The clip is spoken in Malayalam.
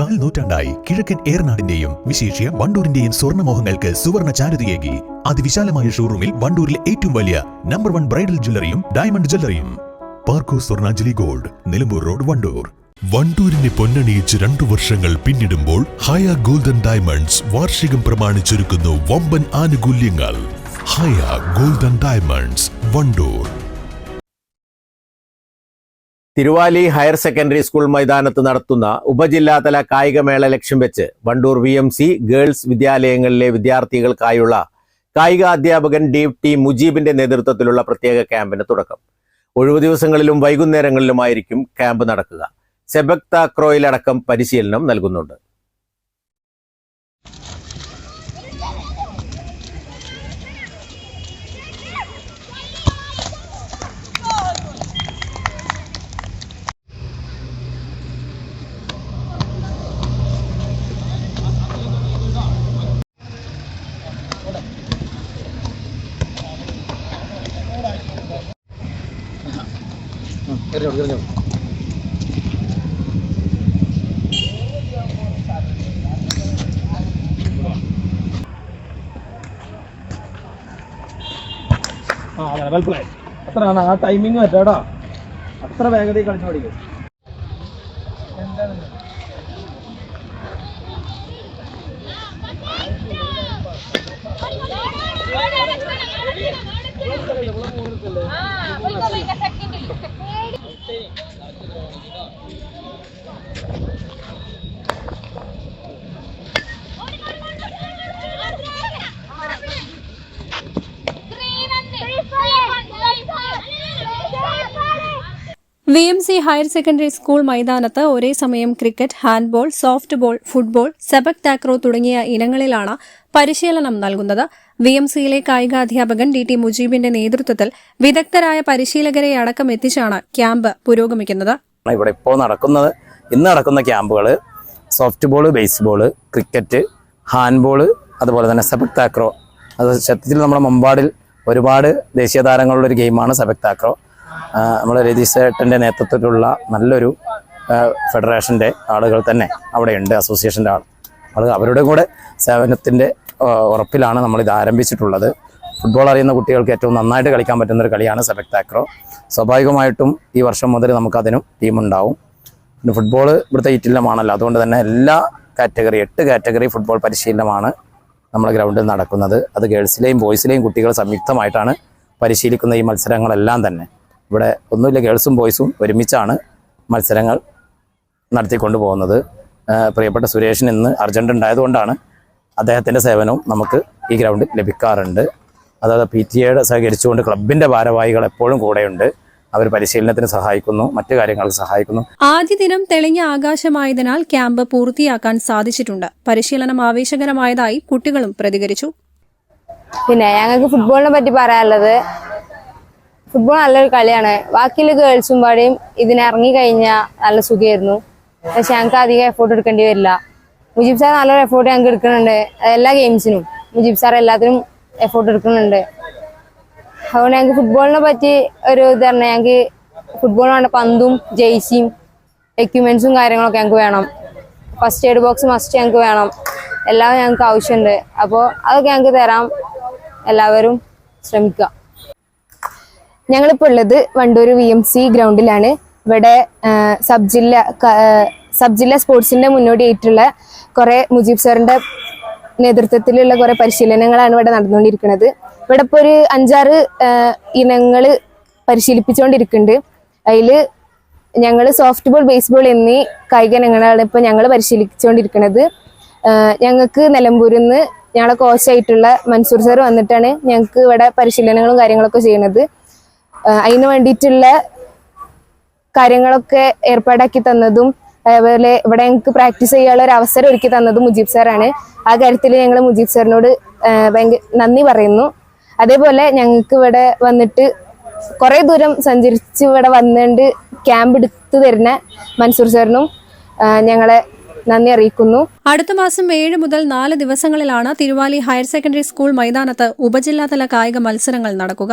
കാൽ നൂറ്റാണ്ടായി കിഴക്കൻ ഏറനാടിന്റെയും വിശേഷ്യ വണ്ടൂരിന്റെയും സ്വർണമോഹങ്ങൾക്ക് സുവർണ ചാരുതയേകി. അതിവിശാലമായ ഷോറൂമിൽ വണ്ടൂരിലെ ഏറ്റവും വലിയ നമ്പർ വൺ ബ്രൈഡൽ ജ്വല്ലറിയും ഡയമണ്ട് ജ്വല്ലറിയും പാർക്കോ സ്വർണാഞ്ജലി ഗോൾഡ് നിലമ്പൂർ റോഡ് വണ്ടൂർ. വണ്ടൂരിനെ പൊന്നണിയിച്ച് രണ്ടു വർഷങ്ങൾ പിന്നിടുമ്പോൾ ഹയ ഗോൾഡൻ ഡയമണ്ട്സ് വാർഷികം പ്രമാണിച്ചൊരുക്കുന്നു വമ്പൻ ആനുകൂല്യങ്ങൾ. Haya golden diamonds Wandoor. Thiruvali higher secondary school മൈതാനത്ത് നടത്തുന്ന ഉപജില്ലാതല കായികമേള ലക്ഷ്യം വെച്ച് Wandoor V M C girls വിദ്യാലയങ്ങളിലെ വിദ്യാർത്ഥികൾക്കായുള്ള കായിക അധ്യാപകൻ ഡി ടി മുജീബിന്റെ നേതൃത്വത്തിലുള്ള പ്രത്യേക ക്യാമ്പിന് തുടക്കം. ഒഴിവു ദിവസങ്ങളിലും വൈകുന്നേരങ്ങളിലുമായിരിക്കും ക്യാമ്പ് നടക്കുക. സെബക് താക്രോയിലടക്കം പരിശീലനം നൽകുന്നുണ്ട്. ആ അതെ വെൽ പ്ലേ അത്രയാണ് ആ ടൈമിങ് പറ്റാടാ അത്ര വേഗതയിൽ കളിച്ചു പഠിക്കും. V M C higher secondary school മൈതാനത്ത് ഒരേ സമയം cricket handball soft ball football sepak takraw തുടങ്ങിയ ഇനങ്ങളിലാണ് പരിശീലനം നൽകുന്നത്. വി എം സിയിലെ കായികാധ്യാപകൻ ഡി ടി മുജീബിന്റെ നേതൃത്വത്തിൽ വിദഗ്ധരായ പരിശീലകരെ അടക്കം എത്തിച്ചാണ് ക്യാമ്പ് പുരോഗമിക്കുന്നത്. ഇവിടെ ഇപ്പോൾ നടക്കുന്നത് ഇന്ന് നടക്കുന്ന ക്യാമ്പുകൾ soft ball baseball cricket handball അതുപോലെ തന്നെ സെബക് താക്രോ അത് സത്യത്തിൽ നമ്മുടെ മുമ്പാടിൽ ഒരുപാട് ദേശീയ താരങ്ങളുള്ള ഒരു ഗെയിമാണ് സെബക് താക്രോ നമ്മുടെ രതീഷ് ചേട്ടന്റെ നേതൃത്വത്തിലുള്ള നല്ലൊരു ഫെഡറേഷന്റെ ആളുകൾ തന്നെ അവിടെയുണ്ട് അസോസിയേഷന്റെ ആൾ. ആളുകൾ അവരുടെ കൂടെ സേവനത്തിന്റെ ഉറപ്പിലാണ് നമ്മളിത് ആരംഭിച്ചിട്ടുള്ളത്. ഫുട്ബോൾ അറിയുന്ന കുട്ടികൾക്ക് ഏറ്റവും നന്നായിട്ട് കളിക്കാൻ പറ്റുന്ന ഒരു കളിയാണ് സെബക് താക്രോ സ്വാഭാവികമായിട്ടും ഈ വർഷം മുതൽ നമുക്കതിനും ടീമുണ്ടാവും. പിന്നെ ഫുട്ബോൾ ഇവിടുത്തെ ഈറ്റില്ലമാണല്ലോ അതുകൊണ്ട് തന്നെ എല്ലാ കാറ്റഗറി എട്ട് കാറ്റഗറി ഫുട്ബോൾ പരിശീലനമാണ് നമ്മുടെ ഗ്രൗണ്ടിൽ നടക്കുന്നത്. അത് ഗേൾസിലെയും ബോയ്സിലെയും കുട്ടികൾ സംയുക്തമായിട്ടാണ് പരിശീലിക്കുന്ന ഈ മത്സരങ്ങളെല്ലാം തന്നെ. ഇവിടെ ഒന്നുമില്ല ഗേൾസും ബോയ്സും ഒരുമിച്ചാണ് മത്സരങ്ങൾ നടത്തിക്കൊണ്ടു പോകുന്നത് പ്രിയപ്പെട്ട സുരേഷിന് ഇന്ന് അർജന്റ് ഉണ്ടായതുകൊണ്ടാണ് അദ്ദേഹത്തിന്റെ സേവനവും നമുക്ക് ഈ ഗ്രൗണ്ടിൽ ലഭിക്കാറുണ്ട്. അതായത് പി ടി എയുടെ സഹകരിച്ചുകൊണ്ട് ക്ലബിന്റെ ഭാരവാഹികൾ എപ്പോഴും കൂടെയുണ്ട്. അവർ പരിശീലനത്തിന് സഹായിക്കുന്നു മറ്റു കാര്യങ്ങൾക്ക് സഹായിക്കുന്നു. ആദ്യ ദിനം തെളിഞ്ഞ ആകാശമായതിനാൽ ക്യാമ്പ് പൂർത്തിയാക്കാൻ സാധിച്ചിട്ടുണ്ട്. പരിശീലനം ആവേശകരമായതായി കുട്ടികളും പ്രതികരിച്ചു. പിന്നെ ഞങ്ങൾക്ക് ഫുട്ബോളിനെ പറ്റി പറയാനുള്ളത് ഫുട്ബോൾ നല്ലൊരു കളിയാണ്. ബാക്കിയുള്ള ഗേൾസും പാടെയും ഇതിനിറങ്ങി കഴിഞ്ഞാൽ നല്ല സുഖമായിരുന്നു പക്ഷെ ഞങ്ങൾക്ക് അധികം എഫോർട്ട് എടുക്കേണ്ടി വരില്ല. മുജീബ് സാർ നല്ലൊരു എഫോർട്ട് ഞങ്ങൾക്ക് എടുക്കുന്നുണ്ട്. എല്ലാ ഗെയിംസിനും മുജീബ് സാർ എല്ലാത്തിനും എഫോർട്ട് എടുക്കുന്നുണ്ട്. അതുകൊണ്ട് ഞങ്ങൾക്ക് ഫുട്ബോളിനെ പറ്റി ഒരു ഇത് പറഞ്ഞാൽ ഞങ്ങൾക്ക് ഫുട്ബോൾ വേണ്ട പന്തും ജേഴ്സിയും എക്യുപ്മെന്റ്സും കാര്യങ്ങളൊക്കെ ഞങ്ങൾക്ക് വേണം. ഫസ്റ്റ് എയ്ഡ് ബോക്സ് മസ്റ്റ് ഞങ്ങൾക്ക് വേണം. എല്ലാം ഞങ്ങൾക്ക് ആവശ്യമുണ്ട്. അപ്പോൾ അതൊക്കെ ഞങ്ങൾക്ക് തരാം. എല്ലാവരും ശ്രമിക്കുക. ഞങ്ങളിപ്പോൾ ഉള്ളത് വണ്ടൂർ വി എം സി ഗ്രൗണ്ടിലാണ്. ഇവിടെ സബ് ജില്ല സബ് ജില്ല സ്പോർട്സിന്റെ മുന്നോടിയായിട്ടുള്ള കുറേ മുജീബ് സാറിന്റെ നേതൃത്വത്തിലുള്ള കുറേ പരിശീലനങ്ങളാണ് ഇവിടെ നടന്നുകൊണ്ടിരിക്കുന്നത്. ഇവിടെ ഇപ്പോൾ ഒരു അഞ്ചാറ് ഇനങ്ങൾ പരിശീലിപ്പിച്ചുകൊണ്ടിരിക്കുന്നുണ്ട് അതിൽ ഞങ്ങൾ സോഫ്റ്റ് ബോൾ ബേസ്ബോൾ എന്നീ കായിക ഇനങ്ങളാണ് ഇപ്പോൾ ഞങ്ങൾ പരിശീലിച്ചുകൊണ്ടിരിക്കുന്നത് ഞങ്ങൾക്ക് നിലമ്പൂരിൽ നിന്ന് ഞങ്ങളുടെ കോച്ചായിട്ടുള്ള മൻസൂർ സാർ വന്നിട്ടാണ് ഞങ്ങൾക്ക് ഇവിടെ പരിശീലനങ്ങളും കാര്യങ്ങളൊക്കെ ചെയ്യുന്നത്. അതിന് വേണ്ടിയിട്ടുള്ള കാര്യങ്ങളൊക്കെ ഏർപ്പാടാക്കി തന്നതും അതേപോലെ ഇവിടെ ഞങ്ങൾക്ക് പ്രാക്ടീസ് ചെയ്യാനുള്ള ഒരു അവസരം ഒരുക്കി തന്നതും മുജീബ് സാറാണ് ആ കാര്യത്തിൽ ഞങ്ങൾ മുജീബ് സാറിനോട് ഭയങ്കര നന്ദി പറയുന്നു. അതേപോലെ ഞങ്ങൾക്ക് ഇവിടെ വന്നിട്ട് കുറേ ദൂരം സഞ്ചരിച്ച് ഇവിടെ വന്നുകൊണ്ട് ക്യാമ്പ് എടുത്തു തരുന്ന മൻസൂർ സാറിനും ഞങ്ങളെ നന്ദി അറിയിക്കുന്നു. അടുത്ത മാസം ഏഴ് മുതൽ നാല് ദിവസങ്ങളിലാണ് തിരുവാലി ഹയർ സെക്കൻഡറി സ്കൂൾ മൈതാനത്ത് ഉപജില്ലാതല കായിക മത്സരങ്ങൾ നടക്കുക.